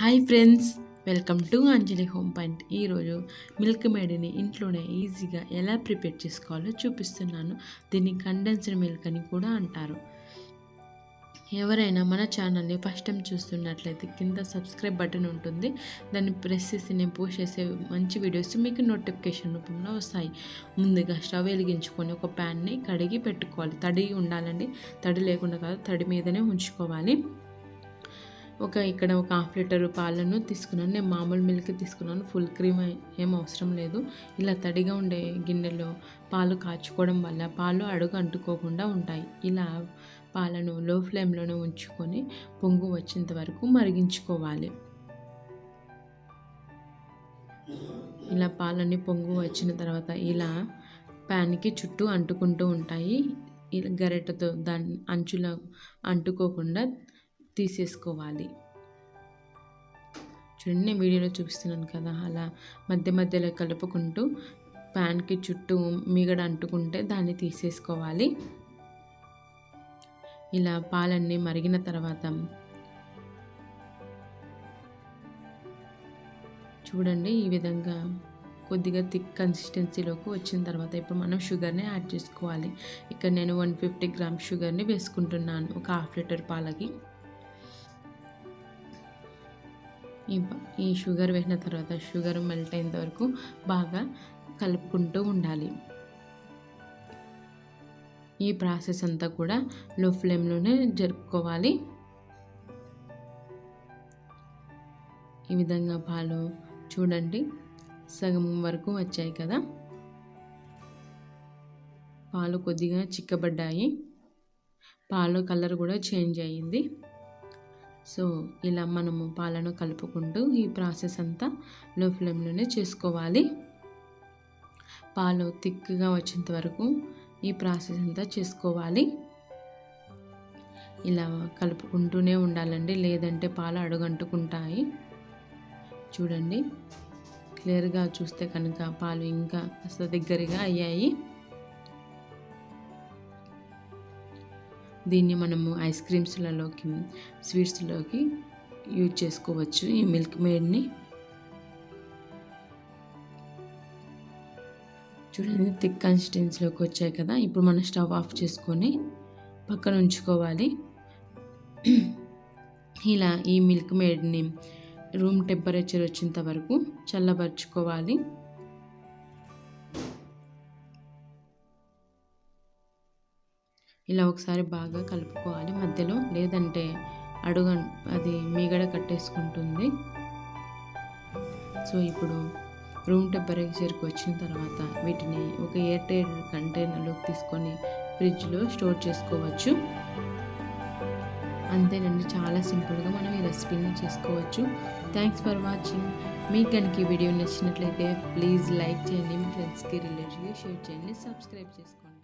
Hi friends welcome to Anjali home point. ఈరోజు milk మేడ్ని ఇంట్లోనే ఈజీగా ఎలా ప్రిపేర్ చేసుకోవాలో చూపిస్తున్నాను. దీన్ని కండెన్స్డ్ మిల్క్ అని కూడా అంటారు. ఎవరైనా మన ఛానల్ని ఫస్ట్ టైం చూస్తున్నట్లయితే కింద సబ్స్క్రైబ్ బటన్ ఉంటుంది. దాన్ని ప్రెస్ చేసి నేను పోస్ట్ చేసే మంచి వీడియోస్ మీకు నోటిఫికేషన్ రూపంలో వస్తాయి. ముందుగా స్టవ్ వెలిగించుకొని ఒక ప్యాన్ని కడిగి పెట్టుకోవాలి. తడి ఉండాలండి. తడి లేకుండా కాదు తడి మీదనే ఉంచుకోవాలి. ఒక ఇక్కడ ఒక హాఫ్ లీటర్ పాలను తీసుకున్నాను. నేను మామూలు మిల్క్ తీసుకున్నాను. ఫుల్ క్రీమ్ ఏం అవసరం లేదు. ఇలా తడిగా ఉండే గిన్నెలో పాలు కాచుకోవడం వల్ల పాలు అడుగు అంటుకోకుండా ఉంటాయి. ఇలా పాలను లో ఫ్లేమ్లోనే ఉంచుకొని పొంగు వచ్చేంత వరకు మరిగించుకోవాలి. ఇలా పాలన్నీ పొంగు వచ్చిన తర్వాత ఇలా ప్యాన్కి చుట్టూ అంటుకుంటూ ఉంటాయి. ఇలా గరెటతో దాని అంచుల అంటుకోకుండా తీసేసుకోవాలి. చూడండి నేను వీడియోలో చూపిస్తున్నాను కదా అలా మధ్య మధ్యలో కలుపుకుంటూ ప్యాన్కి చుట్టూ మిగడ అంటుకుంటే దాన్ని తీసేసుకోవాలి. ఇలా పాలన్నీ మరిగిన తర్వాత చూడండి ఈ విధంగా కొద్దిగా థిక్ కన్సిస్టెన్సీలోకి వచ్చిన తర్వాత ఇప్పుడు మనం షుగర్ని యాడ్ చేసుకోవాలి. ఇక్కడ నేను వన్ ఫిఫ్టీ గ్రామ్ షుగర్ని వేసుకుంటున్నాను ఒక హాఫ్ లీటర్ పాలకి. ఈ ఈ షుగర్ వేసిన తర్వాత షుగర్ మెల్ట్ అయినంత వరకు బాగా కలుపుకుంటూ ఉండాలి. ఈ ప్రాసెస్ అంతా కూడా లో ఫ్లేమ్లోనే జరుపుకోవాలి. ఈ విధంగా పాలు చూడండి సగం వరకు వచ్చాయి కదా. పాలు కొద్దిగా చిక్కబడ్డాయి. పాలు కలర్ కూడా చేంజ్ అయ్యింది. సో ఇలా మనము పాలను కలుపుకుంటూ ఈ ప్రాసెస్ అంతా లో ఫ్లేమ్లోనే చేసుకోవాలి. పాలు థిక్గా వచ్చేంత వరకు ఈ ప్రాసెస్ అంతా చేసుకోవాలి. ఇలా కలుపుకుంటూనే ఉండాలండి. లేదంటే పాలు అడుగంటుకుంటాయి. చూడండి. క్లియర్గా చూస్తే కనుక పాలు ఇంకా కాస్త దగ్గరగా అయ్యాయి. దీన్ని మనము ఐస్ క్రీమ్స్లలోకి స్వీట్స్లోకి యూజ్ చేసుకోవచ్చు ఈ మిల్క్ మేడ్ని. చూడండి థిక్ కన్సిస్టెన్సీలోకి వచ్చాయి కదా. ఇప్పుడు మనం స్టవ్ ఆఫ్ చేసుకొని పక్కన ఉంచుకోవాలి. ఇలా ఈ మిల్క్ మేడ్ని రూమ్ టెంపరేచర్ వచ్చేంత వరకు చల్లబరుచుకోవాలి. ఇలా ఒకసారి బాగా కలుపుకోవాలి. మధ్యలో లేదంటే అడుగు అది మీగడ కట్టేసుకుంటుంది. సో ఇప్పుడు రూమ్ టెంపరేచర్కి వచ్చిన తర్వాత వీటిని ఒక ఎయిర్ టైట్ కంటైనర్లోకి తీసుకొని ఫ్రిడ్జ్లో స్టోర్ చేసుకోవచ్చు. అంతేనండి చాలా సింపుల్గా మనం ఈ రెసిపీని చేసుకోవచ్చు. Thanks for watching. మీకు కనుక ఈ వీడియో నచ్చినట్లయితే ప్లీజ్ లైక్ చేయండి. మీ ఫ్రెండ్స్కి రిలేటివ్కి షేర్ చేయండి. సబ్స్క్రైబ్ చేసుకోండి.